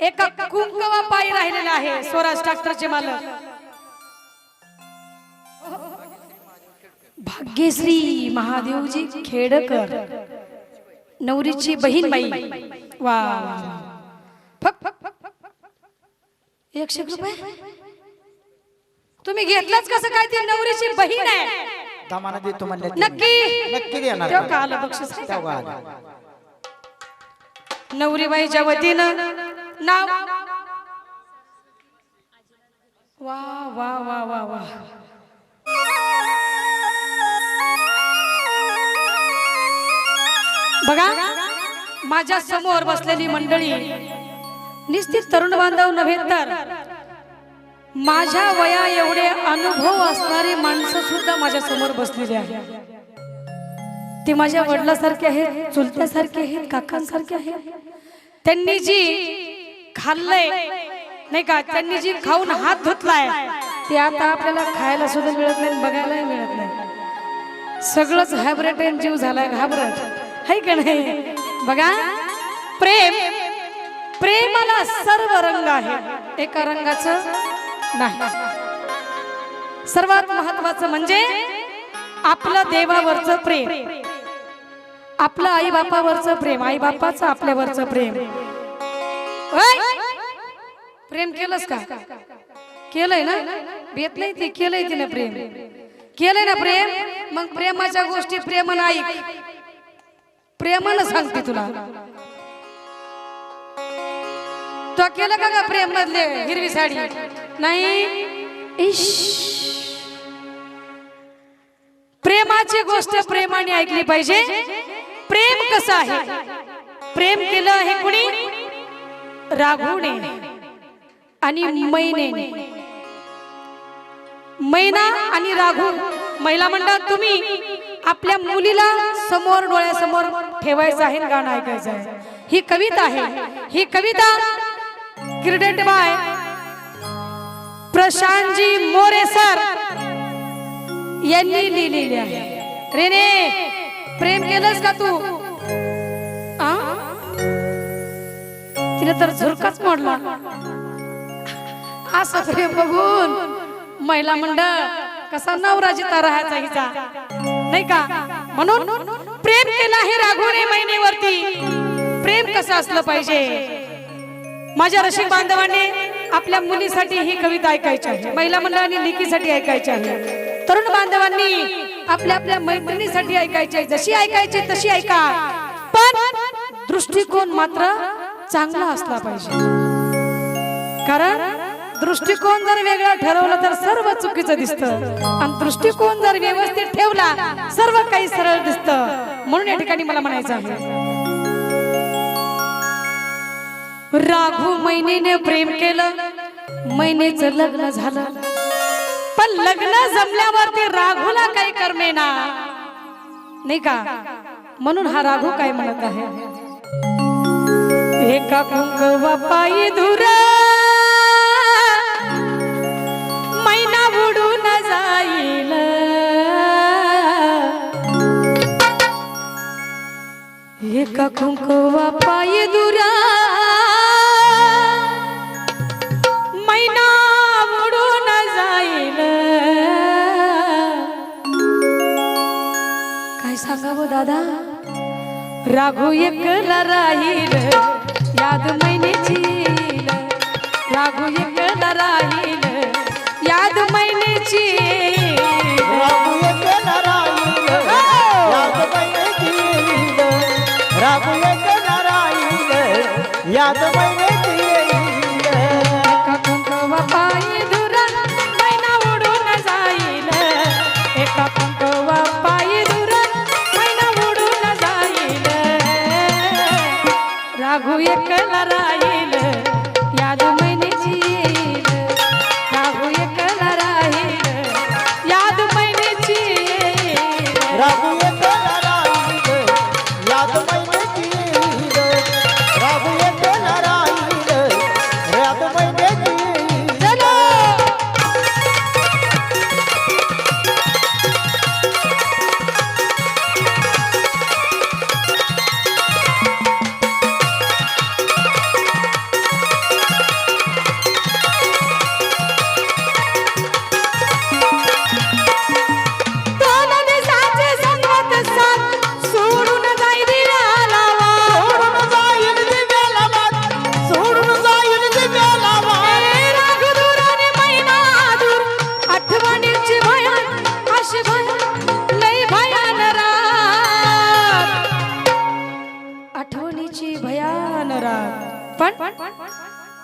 एका कुंकवा पायी राहिलेला आहे स्वराज ट्रॅक्टरचे मालक. भाग्यश्री महादेवजी खेडकर नवरीची बहीण बाई. वा वा. फक फक फक, फक. एकशे रुपये? तुम्ही घेतलाच कसं काय ती नवरीची बहीण आहे? दमाना देतो म्हणले नक्की? नक्की देणार. तेव्हा का बक्षीस? आलं. नवरीबाईच्या वतीनं नाव वा वा वा वा वा. बघा माझ्यासमोर बसलेली मंडळी निश्चित तरुण बांधव नव्हे तर माझ्या वया एवढे अनुभव असणारी माणसं सुद्धा माझ्यासमोर बसलेली आहे ते माझ्या वडिलासारखे आहेत चुलत्यासारखे आहेत काकांसारखे आहेत. त्यांनी जी खाल्लंय. नाही का? त्यांनी जी खाऊन हात धुतलाय ते आता आपल्याला खायला सुद्धा मिळत नाही बघायलाही मिळत नाही. सगळंच हायब्रेट जीव झालाय घाबरट. है का नाही? बघा. प्रेम. प्रेमाला सर्व रंग आहे. एका रंगाचं नाही. सर्वात महत्वाचं म्हणजे आपलं देवावरचं प्रेम. आपलं आई बापावरचं प्रेम. आई बापाचं आपल्यावरचं प्रेम. प्रेम केलंस का? केलंय ना? भेट नाही ते केलंय तिने प्रेम. केलंय ना प्रेम? मग प्रेमाच्या गोष्टी प्रेमानं ऐक. प्रेमानं सांगते तुला. तो केलं का ग प्रेम मधले हिरवी साडी? नाही? इश. प्रेमाची गोष्ट प्रेमाने ऐकली पाहिजे. प्रेम कसं आहे? प्रेम केलं आहे कुणी? राघवने आणि मैनेने. मैना आणि राघू महिला मंडळ तुम्ही आपल्या मुलीला समोर डोळ्यासमोर ठेवायचं आहे गाणं ऐकायचं आहे. ही कविता आहे. ही कविता credit by Prashantji More sir यांनी लिहिलेली आहे. रेने प्रेम केलंस का तू? तिने तर झुरकाच मोडला असं प्रेम बघून महिला मंडळ कसा नवरा जिता राहायचा हिचा. नाही का? म्हणून प्रेम केलं आहे राघवने महिनेवरती प्रेम कसं असलं पाहिजे? माझ्या रसिक बांधवांनी आपल्या मुलीसाठी ही कविता ऐकायची आहे. महिला मंडळाने लिखीसाठी ऐकायची आहे. तरुण बांधवांनी आपल्या आपल्या मैत्रिणीसाठी ऐकायची आहे. जशी ऐकायची तशी ऐका. पण दृष्टिकोन मात्र चांगला असला पाहिजे. कारण दृष्टिकोन जर वेगळा ठरवलं तर सर्व चुकीचं दिसतं. आणि दृष्टिकोन जर व्यवस्थित ठेवला सर्व काही सरळ दिसतं. म्हणून या ठिकाणी मला म्हणायचं आहे. राघू मैनेने प्रेम केलं मैनेचं लग्न झालं. पण लग्न जमल्यावरती राघूला काही करमेना नाही का? म्हणून हा राघू काय म्हणत आहे? एका कुंकवा पायी धुरा? मैना बुडून जाईल. एका कुंकवा पायी दुरा मैना बुडून जाईल. काय सांगावं दादा? राघू एकला राहील. याद महिन्याची येईल. राघू एकला राहील याद महिन्याची येईल. राघू एकला राहील, याद महिन्याची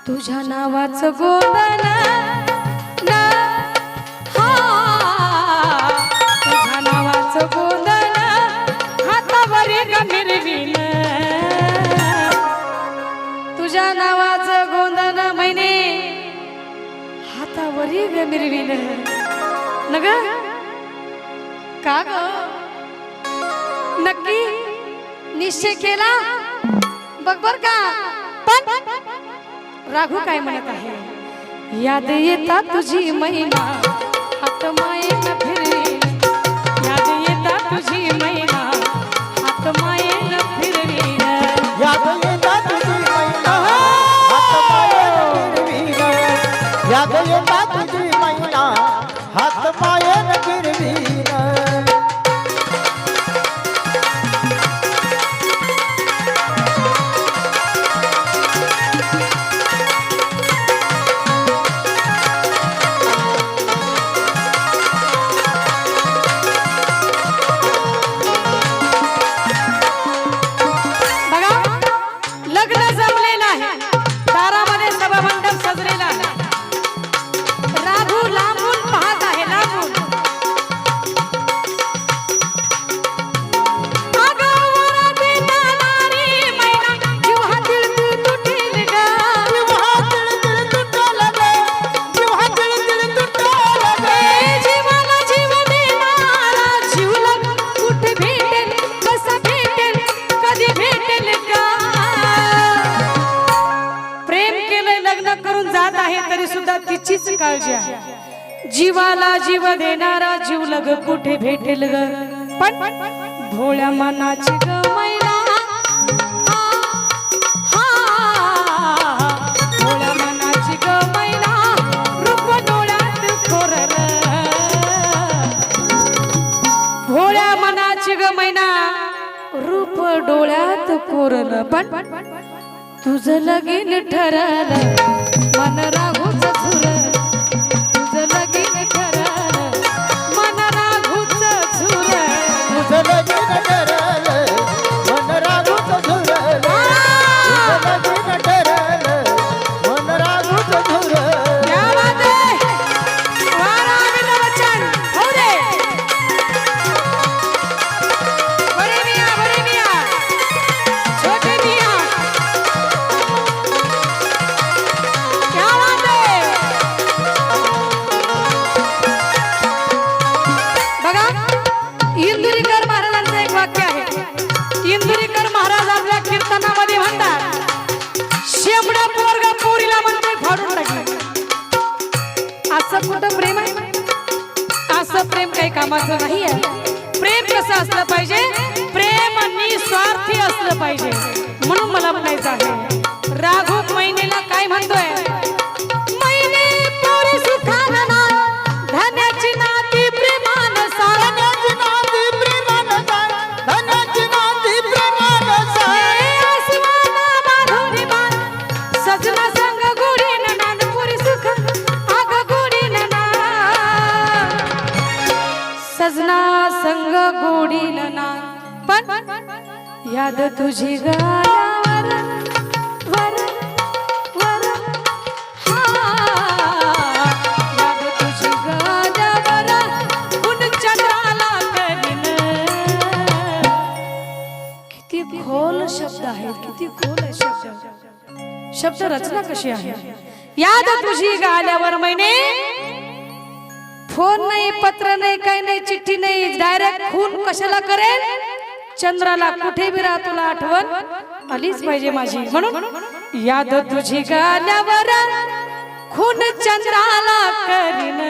तुझ्या नावाचं गोंधन ना हा. तुझ्या नावाचं गोंधन हातावरी गमिरविन तुझ्या नावाचं गोंधन महिने हातावरी गमिरविन नग का ग? नक्की निश्चय केला? बघ बर का. राघू काय म्हणत आहे? याद येता तुझी महिमा. हात मायेन फिरवी तरी सुद्धा तिचीच काळजी आहे. जीवाला जीव देणारा जीवलग कुठे भेटेल ग? पण भोळ्या मनाची ग मैना भोळ्या मनाची ग मैना रूप डोळ्यात कोरलं. भोळ्या मनाची ग मैना रूप डोळ्यात कोरलं. पण तुझं लगीन ठरलं. मन प्रेम काही कामाचं नाही आहे प्रेम कसं असलं पाहिजे? प्रेम निस्वार्थी असलं पाहिजे. म्हणून मला म्हणायचं आहे राघू महिनेला काय म्हणतोय? याद तुझी गाण्यावर वर वर हा. याद तुझी गाण्यावर ऊन चंद्राला करीन. किती खोल शब्द आहेत किती खोल आहे शब्द शब्द रचना कशी आहे याद तुझी गाल्यावर महिने फोन नाही पत्र नाही काही नाही चिठ्ठी नाही डायरेक्ट खून कशाला करेल चंद्राला कुठे बिरा तुला आठवण? आलीच पाहिजे माझी. म्हणून याद तुझी गाण्यावर खून चंद्राला करीन.